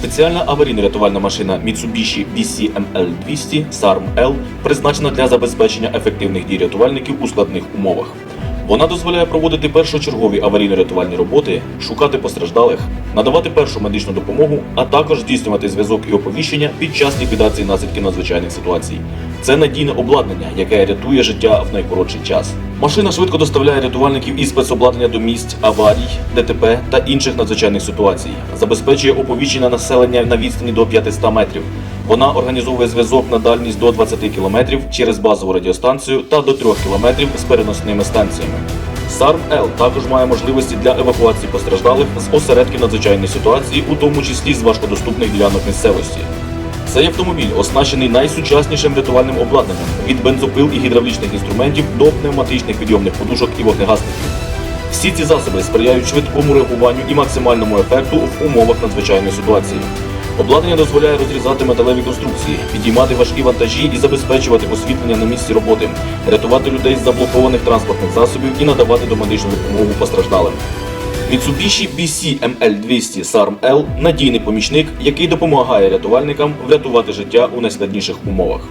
Спеціальна аварійно-рятувальна машина Mitsubishi BCML-200 SARM-L призначена для забезпечення ефективних дій рятувальників у складних умовах. Вона дозволяє проводити першочергові аварійно-рятувальні роботи, шукати постраждалих, надавати першу медичну допомогу, а також здійснювати зв'язок і оповіщення під час ліквідації наслідків надзвичайних ситуацій. Це надійне обладнання, яке рятує життя в найкоротший час. Машина швидко доставляє рятувальників і спецобладнання до місць аварій, ДТП та інших надзвичайних ситуацій, забезпечує оповіщення населення на відстані до 500 метрів. Вона організовує зв'язок на дальність до 20 км через базову радіостанцію та до 3 км з переносними станціями. SARM-L також має можливості для евакуації постраждалих з осередків надзвичайної ситуації, у тому числі з важкодоступних ділянок місцевості. Цей автомобіль оснащений найсучаснішим рятувальним обладнанням від бензопил і гідравлічних інструментів до пневматичних підйомних подушок і вогнегасників. Всі ці засоби сприяють швидкому реагуванню і максимальному ефекту в умовах надзвичайної ситуації. Обладнання дозволяє розрізати металеві конструкції, підіймати важкі вантажі і забезпечувати освітлення на місці роботи, рятувати людей з заблокованих транспортних засобів і надавати домедичну допомогу постраждалим. Mitsubishi BCML-200 SARM-L – надійний помічник, який допомагає рятувальникам врятувати життя у найскладніших умовах.